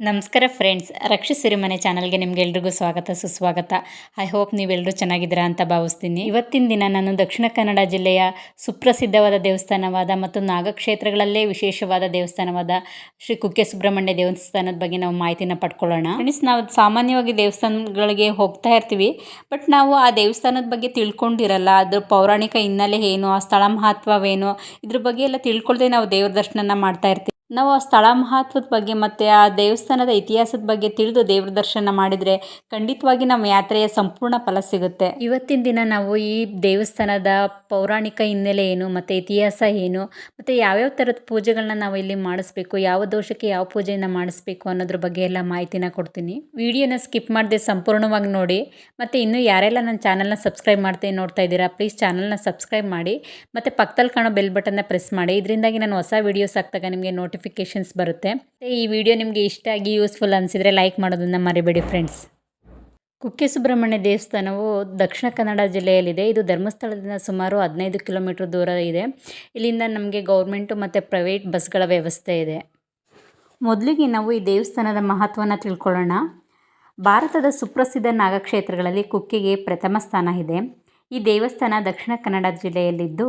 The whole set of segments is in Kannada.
ನಮಸ್ಕಾರ ಫ್ರೆಂಡ್ಸ್, ರಕ್ಷಿ ಸಿರಿಮನೆ ಚಾನಲ್ಗೆ ನಿಮ್ಗೆಲ್ರಿಗೂ ಸ್ವಾಗತ, ಸುಸ್ವಾಗತ. ಐ ಹೋಪ್ ನೀವೆಲ್ಲರೂ ಚೆನ್ನಾಗಿದ್ದೀರಾ ಅಂತ ಭಾವಿಸ್ತೀನಿ. ಇವತ್ತಿನ ದಿನ ನಾನು ದಕ್ಷಿಣ ಕನ್ನಡ ಜಿಲ್ಲೆಯ ಸುಪ್ರಸಿದ್ಧವಾದ ದೇವಸ್ಥಾನವಾದ ಮತ್ತು ನಾಗಕ್ಷೇತ್ರಗಳಲ್ಲೇ ವಿಶೇಷವಾದ ದೇವಸ್ಥಾನವಾದ ಶ್ರೀ ಕುಕ್ಕೆ ಸುಬ್ರಹ್ಮಣ್ಯ ದೇವಸ್ಥಾನದ ಬಗ್ಗೆ ನಾವು ಮಾಹಿತಿನ ಪಡ್ಕೊಳ್ಳೋಣ. ಫ್ರೆಂಡ್ಸ್, ನಾವು ಸಾಮಾನ್ಯವಾಗಿ ದೇವಸ್ಥಾನಗಳಿಗೆ ಹೋಗ್ತಾ ಇರ್ತೀವಿ, ಬಟ್ ನಾವು ಆ ದೇವಸ್ಥಾನದ ಬಗ್ಗೆ ತಿಳ್ಕೊಂಡಿರಲ್ಲ. ಅದ್ರ ಪೌರಾಣಿಕ ಹಿನ್ನೆಲೆ ಏನು, ಆ ಸ್ಥಳ ಮಹತ್ವವೇನು, ಇದ್ರ ಬಗ್ಗೆ ಎಲ್ಲ ತಿಳ್ಕೊಳ್ದೆ ನಾವು ದೇವ್ರ ದರ್ಶನ ಮಾಡ್ತಾ ಇರ್ತೀವಿ. ನಾವು ಆ ಸ್ಥಳ ಮಹತ್ವದ ಬಗ್ಗೆ ಮತ್ತು ಆ ದೇವಸ್ಥಾನದ ಇತಿಹಾಸದ ಬಗ್ಗೆ ತಿಳಿದು ದೇವ್ರ ದರ್ಶನ ಮಾಡಿದರೆ ಖಂಡಿತವಾಗಿ ನಮ್ಮ ಯಾತ್ರೆಯ ಸಂಪೂರ್ಣ ಫಲ ಸಿಗುತ್ತೆ. ಇವತ್ತಿನ ದಿನ ನಾವು ಈ ದೇವಸ್ಥಾನದ ಪೌರಾಣಿಕ ಹಿನ್ನೆಲೆ ಏನು, ಮತ್ತು ಇತಿಹಾಸ ಏನು, ಮತ್ತು ಯಾವ್ಯಾವ ಥರದ ಪೂಜೆಗಳನ್ನ ನಾವು ಇಲ್ಲಿ ಮಾಡಿಸ್ಬೇಕು, ಯಾವ ದೋಷಕ್ಕೆ ಯಾವ ಪೂಜೆಯನ್ನು ಮಾಡಿಸ್ಬೇಕು ಅನ್ನೋದ್ರ ಬಗ್ಗೆ ಎಲ್ಲ ಮಾಹಿತಿನ ಕೊಡ್ತೀನಿ. ವಿಡಿಯೋನ ಸ್ಕಿಪ್ ಮಾಡದೆ ಸಂಪೂರ್ಣವಾಗಿ ನೋಡಿ. ಮತ್ತು ಇನ್ನೂ ಯಾರೆಲ್ಲ ನನ್ನ ಚಾನಲ್ನ ಸಬ್ಸ್ಕ್ರೈಬ್ ಮಾಡ್ತೀನಿ ನೋಡ್ತಾ ಇದ್ದೀರಾ, ಪ್ಲೀಸ್ ಚಾನಲ್ನ ಸಬ್ಸ್ಕ್ರೈಬ್ ಮಾಡಿ. ಮತ್ತು ಪಕ್ಕದಲ್ಲಿ ಕಾಣೋ ಬೆಲ್ ಬಟನ್ನ ಪ್ರೆಸ್ ಮಾಡಿ. ಇದರಿಂದಾಗಿ ನಾನು ಹೊಸ ವೀಡಿಯೋಸ್ ಹಾಕ್ದಾಗ ನಿಮಗೆ ನೋಟಿಫಿಕೇಷನ್ಸ್ ಬರುತ್ತೆ. ಈ ವಿಡಿಯೋ ನಿಮಗೆ ಇಷ್ಟ ಆಗಿ ಯೂಸ್ಫುಲ್ ಅನಿಸಿದರೆ ಲೈಕ್ ಮಾಡೋದನ್ನು ಮರಿಬೇಡಿ ಫ್ರೆಂಡ್ಸ್ ಕುಕ್ಕೆ ಸುಬ್ರಹ್ಮಣ್ಯ ದೇವಸ್ಥಾನವು ದಕ್ಷಿಣ ಕನ್ನಡ ಜಿಲ್ಲೆಯಲ್ಲಿದೆ. ಇದು ಧರ್ಮಸ್ಥಳದಿಂದ ಸುಮಾರು ಹದಿನೈದು ಕಿಲೋಮೀಟ್ರ್ ದೂರ ಇದೆ. ಇಲ್ಲಿಂದ ನಮಗೆ ಗೌರ್ಮೆಂಟು ಮತ್ತು ಪ್ರೈವೇಟ್ ಬಸ್ಗಳ ವ್ಯವಸ್ಥೆ ಇದೆ. ಮೊದಲಿಗೆ ನಾವು ಈ ದೇವಸ್ಥಾನದ ಮಹತ್ವವನ್ನು ತಿಳ್ಕೊಳ್ಳೋಣ. ಭಾರತದ ಸುಪ್ರಸಿದ್ಧ ನಾಗಕ್ಷೇತ್ರಗಳಲ್ಲಿ ಕುಕ್ಕೆಗೆ ಪ್ರಥಮ ಸ್ಥಾನ ಇದೆ. ಈ ದೇವಸ್ಥಾನ ದಕ್ಷಿಣ ಕನ್ನಡ ಜಿಲ್ಲೆಯಲ್ಲಿದ್ದು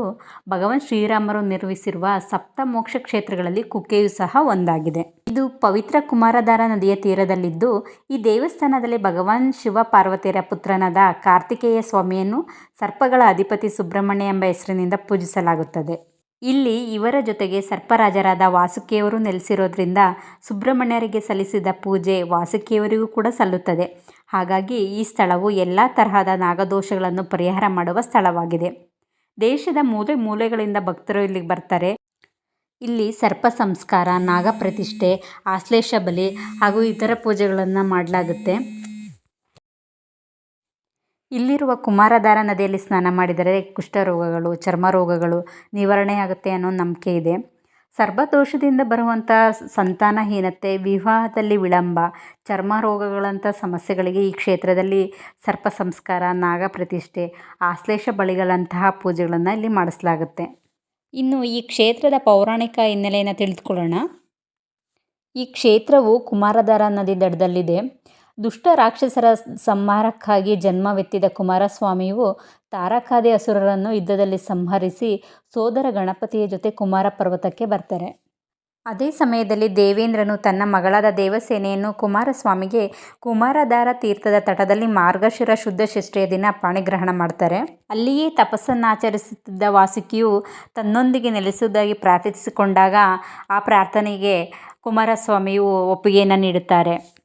ಭಗವಾನ್ ಶ್ರೀರಾಮರು ನಿರ್ಮಿಸಿರುವ ಸಪ್ತಮೋಕ್ಷ ಕ್ಷೇತ್ರಗಳಲ್ಲಿ ಕುಕ್ಕೆಯು ಸಹ ಒಂದಾಗಿದೆ. ಇದು ಪವಿತ್ರ ಕುಮಾರಧಾರ ನದಿಯ ತೀರದಲ್ಲಿದ್ದು ಈ ದೇವಸ್ಥಾನದಲ್ಲಿ ಭಗವಾನ್ ಶಿವ ಪಾರ್ವತಿಯರ ಪುತ್ರನಾದ ಕಾರ್ತಿಕೇಯ ಸ್ವಾಮಿಯನ್ನು ಸರ್ಪಗಳ ಅಧಿಪತಿ ಸುಬ್ರಹ್ಮಣ್ಯ ಎಂಬ ಹೆಸರಿನಿಂದ ಪೂಜಿಸಲಾಗುತ್ತದೆ. ಇಲ್ಲಿ ಇವರ ಜೊತೆಗೆ ಸರ್ಪರಾಜರಾದ ವಾಸುಕಿಯವರು ನೆಲೆಸಿರೋದ್ರಿಂದ ಸುಬ್ರಹ್ಮಣ್ಯರಿಗೆ ಸಲ್ಲಿಸಿದ ಪೂಜೆ ವಾಸುಕಿಯವರಿಗೂ ಕೂಡ ಸಲ್ಲುತ್ತದೆ. ಹಾಗಾಗಿ ಈ ಸ್ಥಳವು ಎಲ್ಲ ತರಹದ ನಾಗದೋಷಗಳನ್ನು ಪರಿಹಾರ ಮಾಡುವ ಸ್ಥಳವಾಗಿದೆ. ದೇಶದ ಮೂಲೆ ಮೂಲೆಗಳಿಂದ ಭಕ್ತರು ಇಲ್ಲಿಗೆ ಬರ್ತಾರೆ. ಇಲ್ಲಿ ಸರ್ಪ ಸಂಸ್ಕಾರ, ನಾಗ ಪ್ರತಿಷ್ಠೆ, ಆಶ್ಲೇಷ ಬಲಿ ಹಾಗೂ ಇತರ ಪೂಜೆಗಳನ್ನು ಮಾಡಲಾಗುತ್ತೆ. ಇಲ್ಲಿರುವ ಕುಮಾರಧಾರ ನದಿಯಲ್ಲಿ ಸ್ನಾನ ಮಾಡಿದರೆ ಕುಷ್ಠರೋಗಗಳು, ಚರ್ಮ ರೋಗಗಳು ನಿವಾರಣೆಯಾಗುತ್ತೆ ಅನ್ನೋ ನಂಬಿಕೆ ಇದೆ. ಸರ್ಪದೋಷದಿಂದ ಬರುವಂಥ ಸಂತಾನಹೀನತೆ, ವಿವಾಹದಲ್ಲಿ ವಿಳಂಬ, ಚರ್ಮ ರೋಗಗಳಂಥ ಸಮಸ್ಯೆಗಳಿಗೆ ಈ ಕ್ಷೇತ್ರದಲ್ಲಿ ಸರ್ಪ ಸಂಸ್ಕಾರ, ನಾಗ ಪ್ರತಿಷ್ಠೆ, ಆಶ್ಲೇಷ ಬಳಿಗಳಂತಹ ಪೂಜೆಗಳನ್ನು ಇಲ್ಲಿ ಮಾಡಿಸಲಾಗುತ್ತೆ. ಇನ್ನು ಈ ಕ್ಷೇತ್ರದ ಪೌರಾಣಿಕ ಹಿನ್ನೆಲೆಯನ್ನು ತಿಳಿದುಕೊಳ್ಳೋಣ. ಈ ಕ್ಷೇತ್ರವು ಕುಮಾರಧಾರ ನದಿ ದಡದಲ್ಲಿದೆ. ದುಷ್ಟ ರಾಕ್ಷಸರ ಸಂಹಾರಕ್ಕಾಗಿ ಜನ್ಮವೆತ್ತಿದ ಕುಮಾರಸ್ವಾಮಿಯು ತಾರಕಾದಿ ಅಸುರರನ್ನು ಯುದ್ಧದಲ್ಲಿ ಸಂಹರಿಸಿ ಸೋದರ ಗಣಪತಿಯ ಜೊತೆ ಕುಮಾರ ಪರ್ವತಕ್ಕೆ ಬರ್ತಾರೆ. ಅದೇ ಸಮಯದಲ್ಲಿ ದೇವೇಂದ್ರನು ತನ್ನ ಮಗಳಾದ ದೇವಸೇನೆಯನ್ನು ಕುಮಾರಸ್ವಾಮಿಗೆ ಕುಮಾರಧಾರ ತೀರ್ಥದ ತಟದಲ್ಲಿ ಮಾರ್ಗಶಿರ ಶುದ್ಧ ಷಷ್ಠಿಯ ದಿನ ಪಾಣಿಗ್ರಹಣ ಮಾಡ್ತಾರೆ. ಅಲ್ಲಿಯೇ ತಪಸ್ಸನ್ನಾಚರಿಸುತ್ತಿದ್ದ ವಾಸುಕಿಯು ತನ್ನೊಂದಿಗೆ ನೆಲೆಸುವುದಾಗಿ ಪ್ರಾರ್ಥಿಸಿಕೊಂಡಾಗ ಆ ಪ್ರಾರ್ಥನೆಗೆ ಕುಮಾರಸ್ವಾಮಿಯು ಒಪ್ಪಿಗೆಯನ್ನು ನೀಡುತ್ತಾರೆ.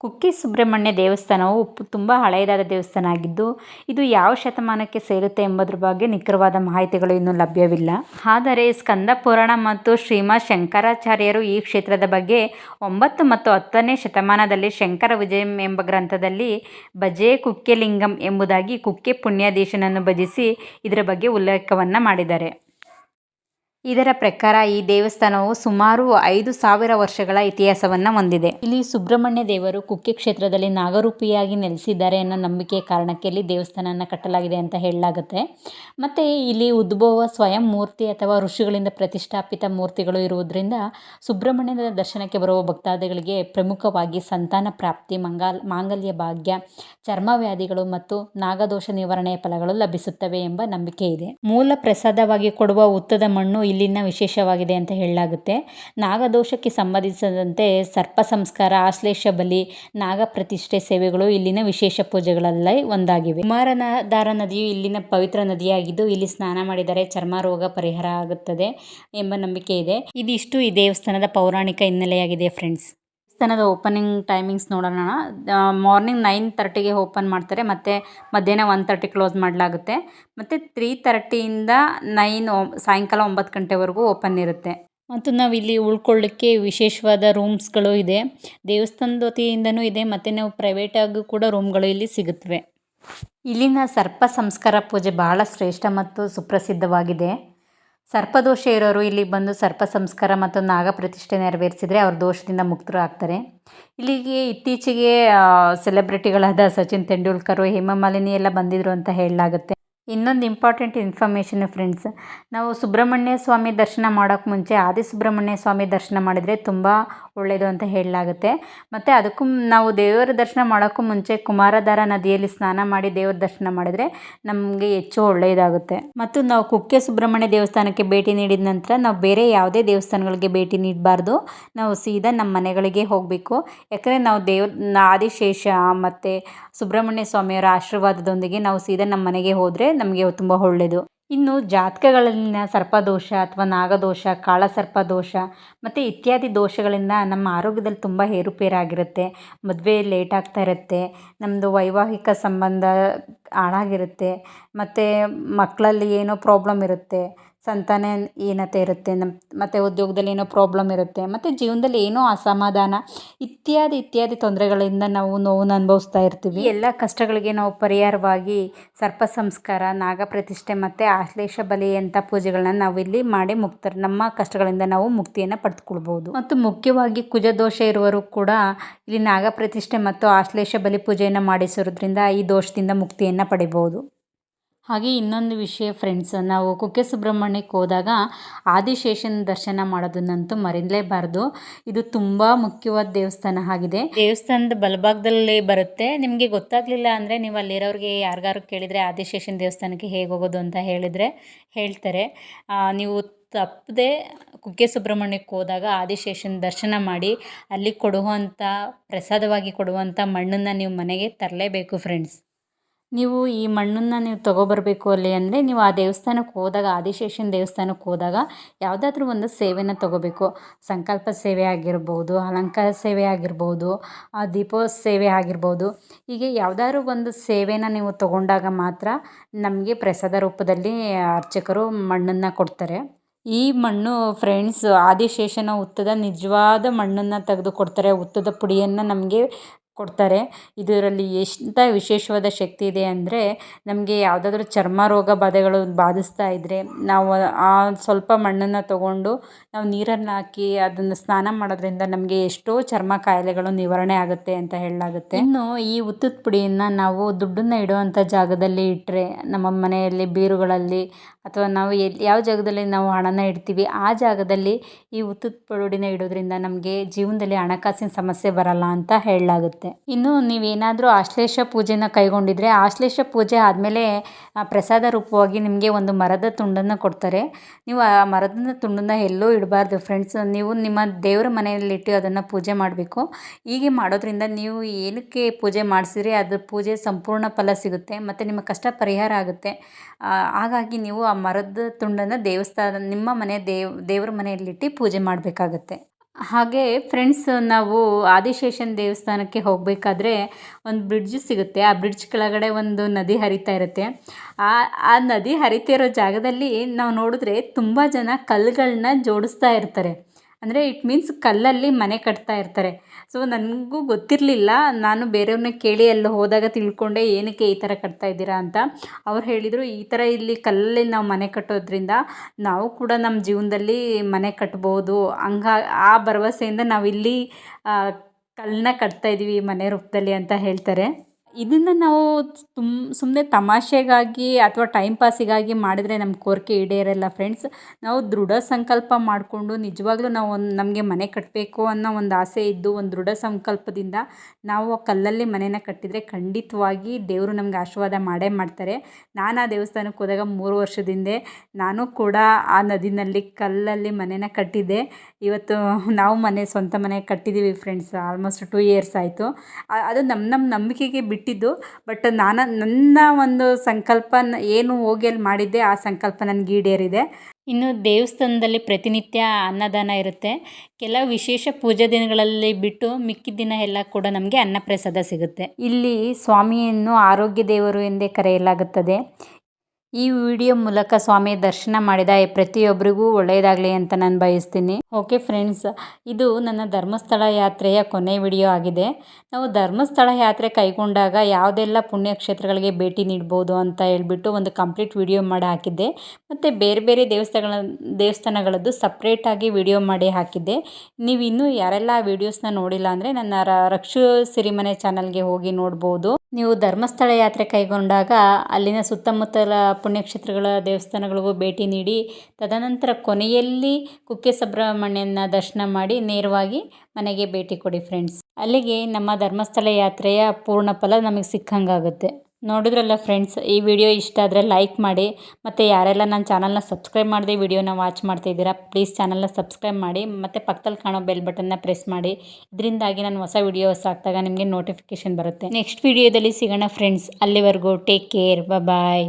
ಕುಕ್ಕೆ ಸುಬ್ರಹ್ಮಣ್ಯ ದೇವಸ್ಥಾನವು ತುಂಬ ಹಳೆಯದಾದ ದೇವಸ್ಥಾನ ಆಗಿದ್ದು ಇದು ಯಾವ ಶತಮಾನಕ್ಕೆ ಸೇರುತ್ತೆ ಎಂಬುದ್ರ ಬಗ್ಗೆ ನಿಖರವಾದ ಮಾಹಿತಿಗಳು ಇನ್ನೂ ಲಭ್ಯವಿಲ್ಲ. ಆದರೆ ಸ್ಕಂದ ಪುರಾಣ ಮತ್ತು ಶ್ರೀಮದ್ ಶಂಕರಾಚಾರ್ಯರು ಈ ಕ್ಷೇತ್ರದ ಬಗ್ಗೆ ಒಂಬತ್ತು ಮತ್ತು ಹತ್ತನೇ ಶತಮಾನದಲ್ಲಿ ಶಂಕರ ವಿಜಯಂ ಎಂಬ ಗ್ರಂಥದಲ್ಲಿ ಭಜೆ ಕುಕ್ಕೆಲಿಂಗಂ ಎಂಬುದಾಗಿ ಕುಕ್ಕೆ ಪುಣ್ಯಾಧೀಶನನ್ನು ಭಜಿಸಿ ಇದರ ಬಗ್ಗೆ ಉಲ್ಲೇಖವನ್ನು ಮಾಡಿದ್ದಾರೆ. ಇದರ ಪ್ರಕಾರ ಈ ದೇವಸ್ಥಾನವು ಸುಮಾರು ಐದು ಸಾವಿರ ವರ್ಷಗಳ ಇತಿಹಾಸವನ್ನು ಹೊಂದಿದೆ. ಇಲ್ಲಿ ಸುಬ್ರಹ್ಮಣ್ಯ ದೇವರು ಕುಕ್ಕೆ ಕ್ಷೇತ್ರದಲ್ಲಿ ನಾಗರೂಪಿಯಾಗಿ ನೆಲೆಸಿದ್ದಾರೆ ಅನ್ನೋ ನಂಬಿಕೆ ಕಾರಣಕ್ಕೆ ಇಲ್ಲಿ ದೇವಸ್ಥಾನನ ಕಟ್ಟಲಾಗಿದೆ ಅಂತ ಹೇಳಲಾಗುತ್ತೆ. ಮತ್ತು ಇಲ್ಲಿ ಉದ್ಭವ ಸ್ವಯಂ ಮೂರ್ತಿ ಅಥವಾ ಋಷಿಗಳಿಂದ ಪ್ರತಿಷ್ಠಾಪಿತ ಮೂರ್ತಿಗಳು ಇರುವುದರಿಂದ ಸುಬ್ರಹ್ಮಣ್ಯದ ದರ್ಶನಕ್ಕೆ ಬರುವ ಭಕ್ತಾದಿಗಳಿಗೆ ಪ್ರಮುಖವಾಗಿ ಸಂತಾನ ಪ್ರಾಪ್ತಿ ಮಂಗಾಲ್ ಮಾಂಗಲ್ಯ ಭಾಗ್ಯ, ಚರ್ಮವ್ಯಾಧಿಗಳು ಮತ್ತು ನಾಗದೋಷ ನಿವಾರಣೆಯ ಫಲಗಳು ಲಭಿಸುತ್ತವೆ ಎಂಬ ನಂಬಿಕೆ ಇದೆ. ಮೂಲ ಪ್ರಸಾದವಾಗಿ ಕೊಡುವ ಉತ್ತದ ಮಣ್ಣು ಇಲ್ಲಿನ ವಿಶೇಷವಾಗಿದೆ ಅಂತ ಹೇಳಲಾಗುತ್ತೆ. ನಾಗದೋಷಕ್ಕೆ ಸಂಬಂಧಿಸಿದಂತೆ ಸರ್ಪ ಸಂಸ್ಕಾರ, ಆಶ್ಲೇಷ ಬಲಿ, ನಾಗ ಪ್ರತಿಷ್ಠೆ ಸೇವೆಗಳು ಇಲ್ಲಿನ ವಿಶೇಷ ಪೂಜೆಗಳಲ್ಲಿ ಒಂದಾಗಿವೆ. ಕುಮಾರನಾಧಾರ ನದಿಯು ಇಲ್ಲಿನ ಪವಿತ್ರ ನದಿಯಾಗಿದ್ದು ಇಲ್ಲಿ ಸ್ನಾನ ಮಾಡಿದರೆ ಚರ್ಮ ರೋಗ ಪರಿಹಾರ ಆಗುತ್ತದೆ ಎಂಬ ನಂಬಿಕೆ ಇದೆ. ಇದಿಷ್ಟು ಈ ದೇವಸ್ಥಾನದ ಪೌರಾಣಿಕ ಹಿನ್ನೆಲೆಯಾಗಿದೆ ಫ್ರೆಂಡ್ಸ್ ದೇವಸ್ಥಾನದ ಓಪನಿಂಗ್ ಟೈಮಿಂಗ್ಸ್ ನೋಡೋಣ. ಮಾರ್ನಿಂಗ್ ನೈನ್ ತರ್ಟಿಗೆ ಓಪನ್ ಮಾಡ್ತಾರೆ ಮತ್ತು ಮಧ್ಯಾಹ್ನ ಒನ್ ತರ್ಟಿ ಕ್ಲೋಸ್ ಮಾಡಲಾಗುತ್ತೆ. ಮತ್ತು ತ್ರೀ ತರ್ಟಿಯಿಂದ ನೈನ್ ಸಾಯಂಕಾಲ ಒಂಬತ್ತು ಗಂಟೆವರೆಗೂ ಓಪನ್ ಇರುತ್ತೆ. ಮತ್ತು ನಾವು ಇಲ್ಲಿ ಉಳ್ಕೊಳ್ಳಿಕ್ಕೆ ವಿಶೇಷವಾದ ರೂಮ್ಸ್ಗಳು ಇದೆ. ದೇವಸ್ಥಾನದ ವತಿಯಿಂದನೂ ಇದೆ ಮತ್ತು ನಾವು ಪ್ರೈವೇಟಾಗೂ ಕೂಡ ರೂಮ್ಗಳು ಇಲ್ಲಿ ಸಿಗುತ್ತವೆ. ಇಲ್ಲಿನ ಸರ್ಪ ಸಂಸ್ಕಾರ ಪೂಜೆ ಬಹಳ ಶ್ರೇಷ್ಠ ಮತ್ತು ಸುಪ್ರಸಿದ್ಧವಾಗಿದೆ. ಸರ್ಪದೋಷ ಇರೋರು ಇಲ್ಲಿ ಬಂದು ಸರ್ಪ ಸಂಸ್ಕಾರ ಮತ್ತು ನಾಗ ಪ್ರತಿಷ್ಠೆ ನೆರವೇರಿಸಿದರೆ ಅವ್ರ ದೋಷದಿಂದ ಮುಕ್ತರು ಆಗ್ತಾರೆ ಇಲ್ಲಿಗೆ ಇತ್ತೀಚೆಗೆ ಸೆಲೆಬ್ರಿಟಿಗಳಾದ ಸಚಿನ್ ತೆಂಡೂಲ್ಕರು ಹೇಮಮಾಲಿನಿ ಎಲ್ಲ ಬಂದಿದ್ರು ಅಂತ ಹೇಳಲಾಗುತ್ತೆ. ಇನ್ನೊಂದು ಇಂಪಾರ್ಟೆಂಟ್ ಇನ್ಫಾರ್ಮೇಷನ್ ಫ್ರೆಂಡ್ಸ್ ನಾವು ಸುಬ್ರಹ್ಮಣ್ಯ ಸ್ವಾಮಿ ದರ್ಶನ ಮಾಡೋಕ್ಕೆ ಮುಂಚೆ ಆದಿ ಸುಬ್ರಹ್ಮಣ್ಯ ಸ್ವಾಮಿ ದರ್ಶನ ಮಾಡಿದರೆ ತುಂಬ ಒಳ್ಳೆಯದು ಅಂತ ಹೇಳಲಾಗುತ್ತೆ. ಮತ್ತು ಅದಕ್ಕೂ ನಾವು ದೇವರ ದರ್ಶನ ಮಾಡೋಕ್ಕೂ ಮುಂಚೆ ಕುಮಾರಧಾರ ನದಿಯಲ್ಲಿ ಸ್ನಾನ ಮಾಡಿ ದೇವರ ದರ್ಶನ ಮಾಡಿದರೆ ನಮಗೆ ಹೆಚ್ಚು ಒಳ್ಳೆಯದಾಗುತ್ತೆ ಮತ್ತು ನಾವು ಕುಕ್ಕೆ ಸುಬ್ರಹ್ಮಣ್ಯ ದೇವಸ್ಥಾನಕ್ಕೆ ಭೇಟಿ ನೀಡಿದ ನಂತರ ನಾವು ಬೇರೆ ಯಾವುದೇ ದೇವಸ್ಥಾನಗಳಿಗೆ ಭೇಟಿ ನೀಡಬಾರ್ದು. ನಾವು ಸೀದಾ ನಮ್ಮ ಮನೆಗಳಿಗೆ ಹೋಗಬೇಕು. ಯಾಕಂದರೆ ನಾವು ದೇವ್ರ, ಆದಿಶೇಷ ಮತ್ತು ಸುಬ್ರಹ್ಮಣ್ಯ ಸ್ವಾಮಿಯವರ ಆಶೀರ್ವಾದದೊಂದಿಗೆ ನಾವು ಸೀದಾ ನಮ್ಮ ಮನೆಗೆ ಹೋದರೆ ನಮಗೆ ತುಂಬ ಒಳ್ಳೆಯದು ಇನ್ನು ಜಾತಕಗಳಲ್ಲಿನ ಸರ್ಪದೋಷ ಅಥವಾ ನಾಗದೋಷ ಕಾಳಸರ್ಪ ದೋಷ ಮತ್ತು ಇತ್ಯಾದಿ ದೋಷಗಳಿಂದ ನಮ್ಮ ಆರೋಗ್ಯದಲ್ಲಿ ತುಂಬ ಏರುಪೇರಾಗಿರುತ್ತೆ ಮದುವೆ ಲೇಟ್ ಆಗ್ತಾ ಇರುತ್ತೆ ನಮ್ಮದು ವೈವಾಹಿಕ ಸಂಬಂಧ ಹಾಳಾಗಿರುತ್ತೆ, ಮತ್ತು ಮಕ್ಕಳಲ್ಲಿ ಏನೋ ಪ್ರಾಬ್ಲಮ್ ಇರುತ್ತೆ ಸಂತಾನಹೀನತೆ ಇರುತ್ತೆ ನಮ್ಮ ಮತ್ತು ಉದ್ಯೋಗದಲ್ಲಿ ಏನೋ ಪ್ರಾಬ್ಲಮ್ ಇರುತ್ತೆ ಮತ್ತು ಜೀವನದಲ್ಲಿ ಏನೋ ಅಸಮಾಧಾನ ಇತ್ಯಾದಿ ಇತ್ಯಾದಿ ತೊಂದರೆಗಳಿಂದ ನಾವು ನೋವನ್ನು ಅನುಭವಿಸ್ತಾ ಇರ್ತೀವಿ. ಎಲ್ಲ ಕಷ್ಟಗಳಿಗೆ ನಾವು ಪರಿಹಾರವಾಗಿ ಸರ್ಪ ಸಂಸ್ಕಾರ ನಾಗ ಪ್ರತಿಷ್ಠೆ ಮತ್ತು ಆಶ್ಲೇಷ ಬಲಿ ಅಂತ ಪೂಜೆಗಳನ್ನ ನಾವಿಲ್ಲಿ ಮಾಡಿ ಮುಕ್ತರು. ನಮ್ಮ ಕಷ್ಟಗಳಿಂದ ನಾವು ಮುಕ್ತಿಯನ್ನು ಪಡೆದುಕೊಳ್ಬೋದು. ಮತ್ತು ಮುಖ್ಯವಾಗಿ ಕುಜದೋಷ ಇರುವರು ಕೂಡ ಇಲ್ಲಿ ನಾಗ ಪ್ರತಿಷ್ಠೆ ಮತ್ತು ಆಶ್ಲೇಷ ಬಲಿ ಪೂಜೆಯನ್ನು ಮಾಡಿಸಿರೋದ್ರಿಂದ ಈ ದೋಷದಿಂದ ಮುಕ್ತಿಯನ್ನು ಪಡಿಬೋದು. ಹಾಗೆ ಇನ್ನೊಂದು ವಿಷಯ ಫ್ರೆಂಡ್ಸ್ ನಾವು ಕುಕ್ಕೆ ಸುಬ್ರಹ್ಮಣ್ಯಕ್ಕೆ ಹೋದಾಗ ಆದಿಶೇಷನ ದರ್ಶನ ಮಾಡೋದನ್ನಂತೂ ಮರೀಲೇಬಾರ್ದು ಇದು ತುಂಬ ಮುಖ್ಯವಾದ ದೇವಸ್ಥಾನ ಆಗಿದೆ. ದೇವಸ್ಥಾನದ ಬಲಭಾಗದಲ್ಲಿ ಬರುತ್ತೆ. ನಿಮಗೆ ಗೊತ್ತಾಗಲಿಲ್ಲ ಅಂದರೆ ನೀವು ಅಲ್ಲಿರೋರಿಗೆ ಯಾರಿಗಾರು ಕೇಳಿದರೆ ಆದಿಶೇಷನ ದೇವಸ್ಥಾನಕ್ಕೆ ಹೇಗೆ ಹೋಗೋದು ಅಂತ ಹೇಳಿದರೆ ಹೇಳ್ತಾರೆ. ನೀವು ತಪ್ಪದೆ ಕುಕ್ಕೆ ಸುಬ್ರಹ್ಮಣ್ಯಕ್ಕೆ ಹೋದಾಗ ಆದಿಶೇಷನ ದರ್ಶನ ಮಾಡಿ ಅಲ್ಲಿ ಕೊಡುವಂಥ ಪ್ರಸಾದವಾಗಿ ಕೊಡುವಂಥ ಮಣ್ಣನ್ನು ನೀವು ಮನೆಗೆ ತರಲೇಬೇಕು ಫ್ರೆಂಡ್ಸ್ ನೀವು ಈ ಮಣ್ಣನ್ನು ನೀವು ತೊಗೊಬರಬೇಕು ಅಲ್ಲಿ ಅಂದರೆ ನೀವು ಆ ದೇವಸ್ಥಾನಕ್ಕೆ ಹೋದಾಗ, ಆದಿಶೇಷನ ದೇವಸ್ಥಾನಕ್ಕೆ ಹೋದಾಗ ಯಾವುದಾದ್ರೂ ಒಂದು ಸೇವೆನ ತೊಗೋಬೇಕು. ಸಂಕಲ್ಪ ಸೇವೆ ಆಗಿರ್ಬೋದು, ಅಲಂಕಾರ ಸೇವೆ ಆಗಿರ್ಬೋದು ದೀಪೋತ್ಸವ ಸೇವೆ ಆಗಿರ್ಬೋದು. ಹೀಗೆ ಯಾವ್ದಾದ್ರು ಒಂದು ಸೇವೆನ ನೀವು ತೊಗೊಂಡಾಗ ಮಾತ್ರ ನಮಗೆ ಪ್ರಸಾದ ರೂಪದಲ್ಲಿ ಅರ್ಚಕರು ಮಣ್ಣನ್ನು ಕೊಡ್ತಾರೆ. ಈ ಮಣ್ಣು ಫ್ರೆಂಡ್ಸ್ ಆದಿಶೇಷನ ಉತ್ತದ ನಿಜವಾದ ಮಣ್ಣನ್ನು ತೆಗೆದು ಕೊಡ್ತಾರೆ ಹುತ್ತದ ಪುಡಿಯನ್ನು ನಮಗೆ ಕೊಡ್ತಾರೆ. ಇದರಲ್ಲಿ ಎಂಥ ವಿಶೇಷವಾದ ಶಕ್ತಿ ಇದೆ ಅಂದರೆ ನಮಗೆ ಯಾವುದಾದ್ರೂ ಚರ್ಮ ರೋಗ ಬಾಧೆಗಳು ಬಾಧಿಸ್ತಾ ಇದ್ದರೆ ನಾವು ಆ ಸ್ವಲ್ಪ ಮಣ್ಣನ್ನು ತಗೊಂಡು ನಾವು ನೀರನ್ನು ಹಾಕಿ ಅದನ್ನು ಸ್ನಾನ ಮಾಡೋದ್ರಿಂದ ನಮಗೆ ಎಷ್ಟೋ ಚರ್ಮ ಕಾಯಿಲೆಗಳು ನಿವಾರಣೆ ಆಗುತ್ತೆ ಅಂತ ಹೇಳಲಾಗುತ್ತೆ. ಇನ್ನು ಈ ಉತ್ತುತ್ ಪುಡಿಯನ್ನು ನಾವು ದುಡ್ಡನ್ನು ಇಡುವಂಥ ಜಾಗದಲ್ಲಿ ಇಟ್ಟರೆ ನಮ್ಮ ಮನೆಯಲ್ಲಿ ಬೀರುಗಳಲ್ಲಿ ಅಥವಾ ನಾವು ಎಲ್ಲಿ ಯಾವ ಜಾಗದಲ್ಲಿ ನಾವು ಹಣನ ಇಡ್ತೀವಿ ಆ ಜಾಗದಲ್ಲಿ ಈ ಉತ್ತುತ್ತ ಪುಡಿನ ಇಡೋದ್ರಿಂದ ನಮಗೆ ಜೀವನದಲ್ಲಿ ಹಣಕಾಸಿನ ಸಮಸ್ಯೆ ಬರಲ್ಲ ಅಂತ ಹೇಳಲಾಗುತ್ತೆ. ಇನ್ನು ನೀವೇನಾದರೂ ಆಶ್ಲೇಷ ಪೂಜೆನ ಕೈಗೊಂಡಿದ್ರೆ ಆಶ್ಲೇಷ ಪೂಜೆ ಆದಮೇಲೆ ಪ್ರಸಾದ ರೂಪವಾಗಿ ನಿಮಗೆ ಒಂದು ಮರದ ತುಂಡನ್ನು ಕೊಡ್ತಾರೆ. ನೀವು ಆ ಮರದ ತುಂಡನ್ನು ಎಲ್ಲೂ ಇಡಬಾರ್ದು ಫ್ರೆಂಡ್ಸ್. ನೀವು ನಿಮ್ಮ ದೇವರ ಮನೆಯಲ್ಲಿಟ್ಟು ಅದನ್ನು ಪೂಜೆ ಮಾಡಬೇಕು. ಹೀಗೆ ಮಾಡೋದ್ರಿಂದ ನೀವು ಏನಕ್ಕೆ ಪೂಜೆ ಮಾಡಿಸಿದ್ರೆ ಅದು ಪೂಜೆ ಸಂಪೂರ್ಣ ಫಲ ಸಿಗುತ್ತೆ ಮತ್ತು ನಿಮ್ಮ ಕಷ್ಟ ಪರಿಹಾರ ಆಗುತ್ತೆ. ಹಾಗಾಗಿ ನೀವು ಆ ಮರದ ತುಂಡನ್ನು ದೇವಸ್ಥಾನ, ನಿಮ್ಮ ಮನೆ ದೇವ್, ದೇವರ ಮನೆಯಲ್ಲಿಟ್ಟು ಪೂಜೆ ಮಾಡಬೇಕಾಗತ್ತೆ. ಹಾಗೆ ಫ್ರೆಂಡ್ಸ್ ನಾವು ಆದಿಶೇಷನ್ ದೇವಸ್ಥಾನಕ್ಕೆ ಹೋಗಬೇಕಾದ್ರೆ ಒಂದು ಬ್ರಿಡ್ಜ್ ಸಿಗುತ್ತೆ. ಆ ಬ್ರಿಡ್ಜ್ ಕೆಳಗಡೆ ಒಂದು ನದಿ ಹರಿತಾ ಇರುತ್ತೆ. ಆ ಆ ನದಿ ಹರಿತಿರೋ ಜಾಗದಲ್ಲಿ ನಾವು ನೋಡಿದ್ರೆ ತುಂಬ ಜನ ಕಲ್ಲುಗಳನ್ನ ಜೋಡಿಸ್ತಾ ಇರ್ತಾರೆ. ಅಂದರೆ ಇಟ್ ಮೀನ್ಸ್ ಕಲ್ಲಲ್ಲಿ ಮನೆ ಕಟ್ತಾ ಇರ್ತಾರೆ. ಸೊ ನನಗೂ ಗೊತ್ತಿರಲಿಲ್ಲ. ನಾನು ಬೇರೆಯವ್ರನ್ನ ಕೇಳಿ ಅಲ್ಲಿ ಹೋದಾಗ ತಿಳ್ಕೊಂಡೆ ಏನಕ್ಕೆ ಈ ಥರ ಕಟ್ತಾ ಇದ್ದೀರಾ ಅಂತ. ಅವ್ರು ಹೇಳಿದರು, ಈ ಥರ ಇಲ್ಲಿ ಕಲ್ಲಲ್ಲಿ ನಾವು ಮನೆ ಕಟ್ಟೋದ್ರಿಂದ ನಾವು ಕೂಡ ನಮ್ಮ ಜೀವನದಲ್ಲಿ ಮನೆ ಕಟ್ಬೋದು. ಹಂಗ, ಆ ಭರವಸೆಯಿಂದ ನಾವಿಲ್ಲಿ ಕಲ್ಲನ್ನ ಕಟ್ತಾ ಇದ್ದೀವಿ ಮನೆ ರೂಪದಲ್ಲಿ ಅಂತ ಹೇಳ್ತಾರೆ. ಇದನ್ನು ನಾವು ತುಮ್ ಸುಮ್ಮನೆ ತಮಾಷೆಗಾಗಿ ಅಥವಾ ಟೈಮ್ ಪಾಸಿಗಾಗಿ ಮಾಡಿದರೆ ನಮ್ಮ ಕೋರಿಕೆ ಈಡೇರಲ್ಲ ಫ್ರೆಂಡ್ಸ್ ನಾವು ದೃಢ ಸಂಕಲ್ಪ ಮಾಡಿಕೊಂಡು ನಿಜವಾಗ್ಲೂ ನಾವು ಒಂದು, ನಮಗೆ ಮನೆ ಕಟ್ಟಬೇಕು ಅನ್ನೋ ಒಂದು ಆಸೆ ಇದ್ದು ಒಂದು ದೃಢ ಸಂಕಲ್ಪದಿಂದ ನಾವು ಕಲ್ಲಲ್ಲಿ ಮನೇನ ಕಟ್ಟಿದರೆ ಖಂಡಿತವಾಗಿ ದೇವರು ನಮ್ಗೆ ಆಶೀರ್ವಾದ ಮಾಡೇ ಮಾಡ್ತಾರೆ. ನಾನು ಆ ದೇವಸ್ಥಾನಕ್ಕೆ ಹೋದಾಗ ಮೂರು ವರ್ಷದ ಹಿಂದೆ ನಾನು ಕೂಡ ಆ ನದಿನಲ್ಲಿ ಕಲ್ಲಲ್ಲಿ ಮನೇನ ಕಟ್ಟಿದ್ದೆ. ಇವತ್ತು ನಾವು ಮನೆ ಸ್ವಂತ ಮನೆ ಕಟ್ಟಿದ್ದೀವಿ ಫ್ರೆಂಡ್ಸ್ ಆಲ್ಮೋಸ್ಟ್ ಟೂ ಇಯರ್ಸ್ ಆಯಿತು. ಅದು ನಮ್ಮ ನಮ್ಮ ನಂಬಿಕೆಗೆ ಬಿಟ್ಟಿದ್ದು ಬಟ್ ನಾನು ನನ್ನ ಒಂದು ಸಂಕಲ್ಪ ಏನು ಹೋಗಿ ಅಲ್ಲಿ ಮಾಡಿದ್ದೆ ಆ ಸಂಕಲ್ಪ ನನ್ಗೆ ಈಡೇರಿದೆ. ಇನ್ನು ದೇವಸ್ಥಾನದಲ್ಲಿ ಪ್ರತಿನಿತ್ಯ ಅನ್ನದಾನ ಇರುತ್ತೆ. ಕೆಲವು ವಿಶೇಷ ಪೂಜಾ ದಿನಗಳಲ್ಲಿ ಬಿಟ್ಟು ಮಿಕ್ಕಿದ ದಿನ ಎಲ್ಲ ಕೂಡ ನಮಗೆ ಅನ್ನಪ್ರಸಾದ ಸಿಗುತ್ತೆ. ಇಲ್ಲಿ ಸ್ವಾಮಿಯನ್ನು ಆರೋಗ್ಯ ದೇವರು ಎಂದೇ ಕರೆಯಲಾಗುತ್ತದೆ. ಈ ವಿಡಿಯೋ ಮೂಲಕ ಸ್ವಾಮಿ ದರ್ಶನ ಮಾಡಿದ ಪ್ರತಿಯೊಬ್ಬರಿಗೂ ಒಳ್ಳೆಯದಾಗಲಿ ಅಂತ ನಾನು ಬಯಸ್ತೀನಿ. ಓಕೆ ಫ್ರೆಂಡ್ಸ್, ಇದು ನನ್ನ ಧರ್ಮಸ್ಥಳ ಯಾತ್ರೆಯ ಕೊನೆ ವಿಡಿಯೋ ಆಗಿದೆ. ನಾವು ಧರ್ಮಸ್ಥಳ ಯಾತ್ರೆ ಕೈಗೊಂಡಾಗ ಯಾವುದೆಲ್ಲ ಪುಣ್ಯಕ್ಷೇತ್ರಗಳಿಗೆ ಭೇಟಿ ನೀಡ್ಬೋದು ಅಂತ ಹೇಳ್ಬಿಟ್ಟು ಒಂದು ಕಂಪ್ಲೀಟ್ ವಿಡಿಯೋ ಮಾಡಿ ಹಾಕಿದ್ದೆ. ಮತ್ತು ಬೇರೆ ಬೇರೆ ದೇವಸ್ಥಾನಗಳ ದೇವಸ್ಥಾನಗಳದ್ದು ಸಪ್ರೇಟಾಗಿ ವಿಡಿಯೋ ಮಾಡಿ ಹಾಕಿದ್ದೆ. ನೀವು ಇನ್ನೂ ಯಾರೆಲ್ಲ ಆ ವೀಡಿಯೋಸ್ನ ನೋಡಿಲ್ಲ ಅಂದರೆ ನನ್ನ ರಕ್ಷು ಸಿರಿಮನೆ ಚಾನಲ್ಗೆ ಹೋಗಿ ನೋಡ್ಬೋದು. ನೀವು ಧರ್ಮಸ್ಥಳ ಯಾತ್ರೆ ಕೈಗೊಂಡಾಗ ಅಲ್ಲಿನ ಸುತ್ತಮುತ್ತಲ ಪುಣ್ಯಕ್ಷೇತ್ರಗಳ ದೇವಸ್ಥಾನಗಳಿಗೂ ಭೇಟಿ ನೀಡಿ, ತದನಂತರ ಕೊನೆಯಲ್ಲಿ ಕುಕ್ಕೆ ಸುಬ್ರಹ್ಮಣ್ಯನ ದರ್ಶನ ಮಾಡಿ ನೇರವಾಗಿ ಮನೆಗೆ ಭೇಟಿ ಕೊಡಿ ಫ್ರೆಂಡ್ಸ್ ಅಲ್ಲಿಗೆ ನಮ್ಮ ಧರ್ಮಸ್ಥಳ ಯಾತ್ರೆಯ ಪೂರ್ಣ ಫಲ ನಮಗೆ ಸಿಕ್ಕಂಗಾಗುತ್ತೆ. ನೋಡಿದ್ರಲ್ಲ ಫ್ರೆಂಡ್ಸ್ ಈ ವಿಡಿಯೋ ಇಷ್ಟ ಆದರೆ ಲೈಕ್ ಮಾಡಿ. ಮತ್ತು ಯಾರೆಲ್ಲ ನನ್ನ ಚಾನಲ್ನ ಸಬ್ಸ್ಕ್ರೈಬ್ ಮಾಡದೆ ವಿಡಿಯೋನ ವಾಚ್ ಮಾಡ್ತಿದ್ದೀರಾ ಪ್ಲೀಸ್ ಚಾನಲ್ನ ಸಬ್ಸ್ಕ್ರೈಬ್ ಮಾಡಿ. ಮತ್ತು ಪಕ್ಕದಲ್ಲಿ ಕಾಣೋ ಬೆಲ್ ಬಟನ್ನ ಪ್ರೆಸ್ ಮಾಡಿ. ಇದರಿಂದಾಗಿ ನಾನು ಹೊಸ ವಿಡಿಯೋಸ್ ಹಾಕಿದಾಗ ನಿಮಗೆ ನೋಟಿಫಿಕೇಷನ್ ಬರುತ್ತೆ. ನೆಕ್ಸ್ಟ್ ವಿಡಿಯೋದಲ್ಲಿ ಸಿಗೋಣ ಫ್ರೆಂಡ್ಸ್ ಅಲ್ಲಿವರೆಗೂ ಟೇಕ್ ಕೇರ್ ಬಾಯ್